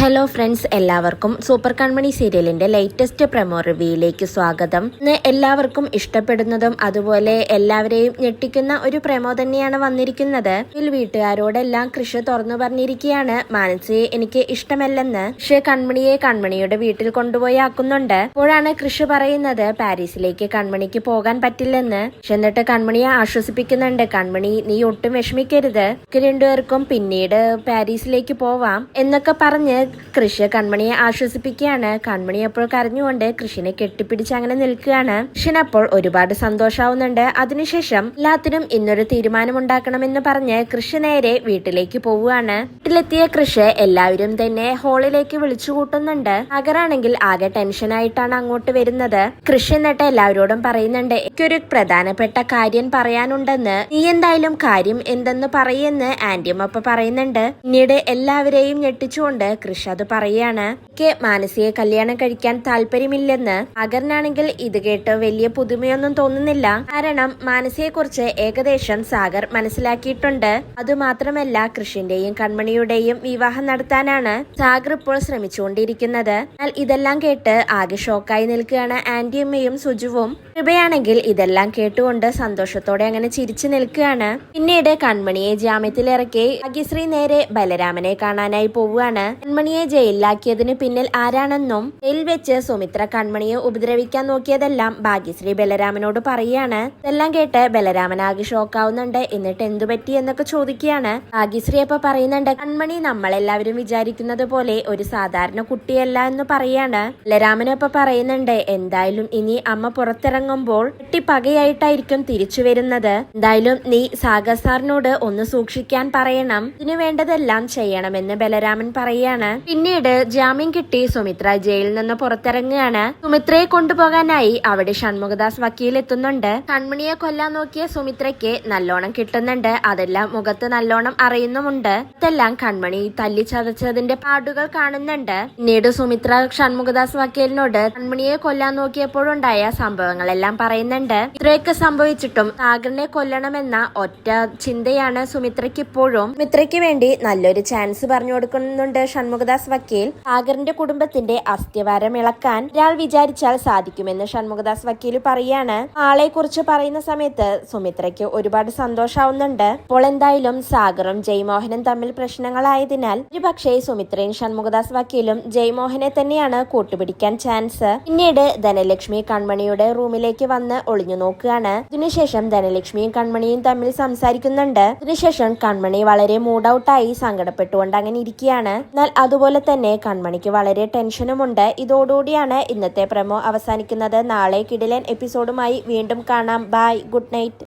Hello friends എല്ലാവർക്കും super Kanmani സീരിയലിന്റെ latest promo റിവ്യൂയിലേക്ക് സ്വാഗതം. ഇന്ന് എല്ലാവർക്കും ഇഷ്ടപ്പെടുന്നതും അതുപോലെ എല്ലാവരെയും ഞെട്ടിക്കുന്ന ഒരു പ്രമോ തന്നെയാണ് വന്നിരിക്കുന്നത്. വീട്ടുകാരോടെല്ലാം കൃഷി തുറന്നു പറഞ്ഞിരിക്കുകയാണ്. മാനസിയെ എനിക്ക് ഇഷ്ടമല്ലെന്ന് പക്ഷേ കൺമണിയെ കൺമണിയുടെ വീട്ടിൽ കൊണ്ടുപോയി ആക്കുന്നുണ്ട്. അപ്പോഴാണ് കൃഷി പറയുന്നത് പാരീസിലേക്ക് കൺമണിക്ക് പോകാൻ പറ്റില്ലെന്ന്. പക്ഷെ എന്നിട്ട് കൺമണിയെ ആശ്വസിപ്പിക്കുന്നുണ്ട്. കൺമണി നീ ഒട്ടും വിഷമിക്കരുത്. രണ്ടുപേർക്കും പിന്നീട് പാരീസിലേക്ക് പോവാം എന്നൊക്കെ പറഞ്ഞ് കൃഷി കൺമണിയെ ആശ്വസിപ്പിക്കുകയാണ്. കൺമണി അപ്പോൾ കരഞ്ഞുകൊണ്ട് കൃഷിനെ കെട്ടിപ്പിടിച്ച് അങ്ങനെ നിൽക്കുകയാണ്. കൃഷ്ണൻ അപ്പോൾ ഒരുപാട് സന്തോഷാവുന്നുണ്ട്. അതിനുശേഷം എല്ലാത്തിനും ഇന്നൊരു തീരുമാനമുണ്ടാക്കണമെന്ന് പറഞ്ഞ് കൃഷി നേരെ വീട്ടിലേക്ക് പോവുകയാണ്. വീട്ടിലെത്തിയ കൃഷി എല്ലാവരും തന്നെ ഹോളിലേക്ക് വിളിച്ചു കൂട്ടുന്നുണ്ട്. അകരാണെങ്കിൽ ആകെ ടെൻഷനായിട്ടാണ് അങ്ങോട്ട് വരുന്നത്. കൃഷി എന്നിട്ട് എല്ലാവരോടും പറയുന്നുണ്ട് എനിക്കൊരു പ്രധാനപ്പെട്ട കാര്യം പറയാനുണ്ടെന്ന്. നീ എന്തായാലും കാര്യം എന്തെന്ന് പറയെന്ന് ആന്റിയമ്മ പറയുന്നുണ്ട്. പിന്നീട് എല്ലാവരെയും ഞെട്ടിച്ചുകൊണ്ട് കൃഷി അത് പറയാണ്. എനിക്ക് മാനസിയെ കല്യാണം കഴിക്കാൻ താല്പര്യമില്ലെന്ന് സാഗറിനാണെങ്കിൽ ഇത് കേട്ട് വലിയ പുതുമയൊന്നും തോന്നുന്നില്ല. കാരണം മാനസിയെ കുറിച്ച് ഏകദേശം സാഗർ മനസ്സിലാക്കിയിട്ടുണ്ട്. അതുമാത്രമല്ല കൃഷിന്റെയും കൺമണിയുടെയും വിവാഹം നടത്താനാണ് സാഗർ ഇപ്പോൾ ശ്രമിച്ചുകൊണ്ടിരിക്കുന്നത്. എന്നാൽ ഇതെല്ലാം കേട്ട് ആകെ ഷോക്കായി നിൽക്കുകയാണ് ആന്റിയമ്മയും സുജുവും. കൃപയാണെങ്കിൽ ഇതെല്ലാം കേട്ടുകൊണ്ട് സന്തോഷത്തോടെ അങ്ങനെ ചിരിച്ചു നിൽക്കുകയാണ്. പിന്നീട് കൺമണിയെ ജാമ്യത്തിലിറക്കി ഭാഗ്യശ്രീ നേരെ ബലരാമനെ കാണാനായി പോവുകയാണ്. കൺമണിയെ ജയിലിലാക്കിയതിന് പിന്നിൽ ആരാണെന്നും ജയിൽ വെച്ച് സുമിത്ര കൺമണിയെ ഉപദ്രവിക്കാൻ നോക്കിയതെല്ലാം ഭാഗ്യശ്രീ ബലരാമനോട് പറയുകയാണ്. ഇതെല്ലാം കേട്ട് ബലരാമൻ ആകെ ഷോക്കാവുന്നുണ്ട്. എന്നിട്ട് എന്തു പറ്റി എന്നൊക്കെ ചോദിക്കുകയാണ്. ഭാഗ്യശ്രീ അപ്പൊ പറയുന്നുണ്ട് കൺമണി നമ്മളെല്ലാവരും വിചാരിക്കുന്നത് പോലെ ഒരു സാധാരണ കുട്ടിയല്ല എന്ന് പറയാണ് ബലരാമനൊപ്പം പറയുന്നുണ്ട് എന്തായാലും ഇനി അമ്മ പുറത്തിറങ്ങുമ്പോൾ കുട്ടി പകയായിട്ടായിരിക്കും തിരിച്ചു വരുന്നത്. എന്തായാലും നീ സാഗർ സാറിനോട് ഒന്ന് സൂക്ഷിക്കാൻ പറയണം. ഇതിനു വേണ്ടതെല്ലാം ചെയ്യണമെന്ന് ബലരാമൻ പറയാണ്. പിന്നീട് ജാമ്യം കിട്ടി സുമിത്ര ജയിലിൽ നിന്ന് പുറത്തിറങ്ങുകയാണ്. സുമിത്രയെ കൊണ്ടുപോകാനായി അവിടെ ഷൺമുഖദാസ് വക്കീൽ എത്തുന്നുണ്ട് കൺമണിയെ കൊല്ലാൻ നോക്കിയ സുമിത്രയ്ക്ക് നല്ലോണം കിട്ടുന്നുണ്ട്. അതെല്ലാം മുഖത്ത് നല്ലോണം അറിയുന്നുമുണ്ട്. ഇതെല്ലാം കൺമണി തല്ലി ചതച്ചതിന്റെ പാടുകൾ കാണുന്നുണ്ട്. പിന്നീട് സുമിത്ര ഷൺമുഖദാസ് വക്കീലിനോട് കൺമണിയെ കൊല്ലാൻ നോക്കിയപ്പോഴുണ്ടായ സംഭവങ്ങളെല്ലാം പറയുന്നുണ്ട്. ഇത്രയൊക്കെ സംഭവിച്ചിട്ടും സാഗറിനെ കൊല്ലണമെന്ന ഒറ്റ ചിന്തയാണ് സുമിത്രയ്ക്ക് ഇപ്പോഴും സുമിത്രയ്ക്ക് വേണ്ടി നല്ലൊരു ചാൻസ് പറഞ്ഞു കൊടുക്കുന്നുണ്ട് ഷൺമുഖദാസ് വക്കീൽ. സാഗറിന്റെ കുടുംബത്തിന്റെ അസ്ഥിവാരം ഇളക്കാൻ ഒരാൾ വിചാരിച്ചാൽ സാധിക്കുമെന്ന് ഷൺമുഖദാസ് വക്കീൽ പറയാണ്. ആളെ കുറിച്ച് പറയുന്ന സമയത്ത് സുമിത്രയ്ക്ക് ഒരുപാട് സന്തോഷാവുന്നുണ്ട്. അപ്പോൾ എന്തായാലും സാഗറും ജയ്മോഹനും തമ്മിൽ പ്രശ്നങ്ങളായതിനാൽ ഒരുപക്ഷെ സുമിത്രയും ഷൺമുഖദാസ് വക്കീലും ജയ്മോഹനെ തന്നെയാണ് കൂട്ടുപിടിക്കാൻ ചാൻസ് പിന്നീട് ധനലക്ഷ്മി കൺമണിയുടെ റൂമിലേക്ക് വന്ന് ഒളിഞ്ഞു നോക്കുകയാണ്. ഇതിനുശേഷം ധനലക്ഷ്മിയും കൺമണിയും തമ്മിൽ സംസാരിക്കുന്നുണ്ട്. ഇതിനുശേഷം കൺമണി വളരെ മൂഡ് ഔട്ടായി സങ്കടപ്പെട്ടുകൊണ്ട് അങ്ങനെ ഇരിക്കുകയാണ്. എന്നാൽ അതുപോലെ തന്നെ കൺമണിക്ക് വളരെ ടെൻഷനുമുണ്ട് ഇതോടുകൂടിയാണ് ഇന്നത്തെ പ്രമോ അവസാനിക്കുന്നത്. നാളെ കിടിലൻ എപ്പിസോഡുമായി വീണ്ടും കാണാം. ബൈ. Good night.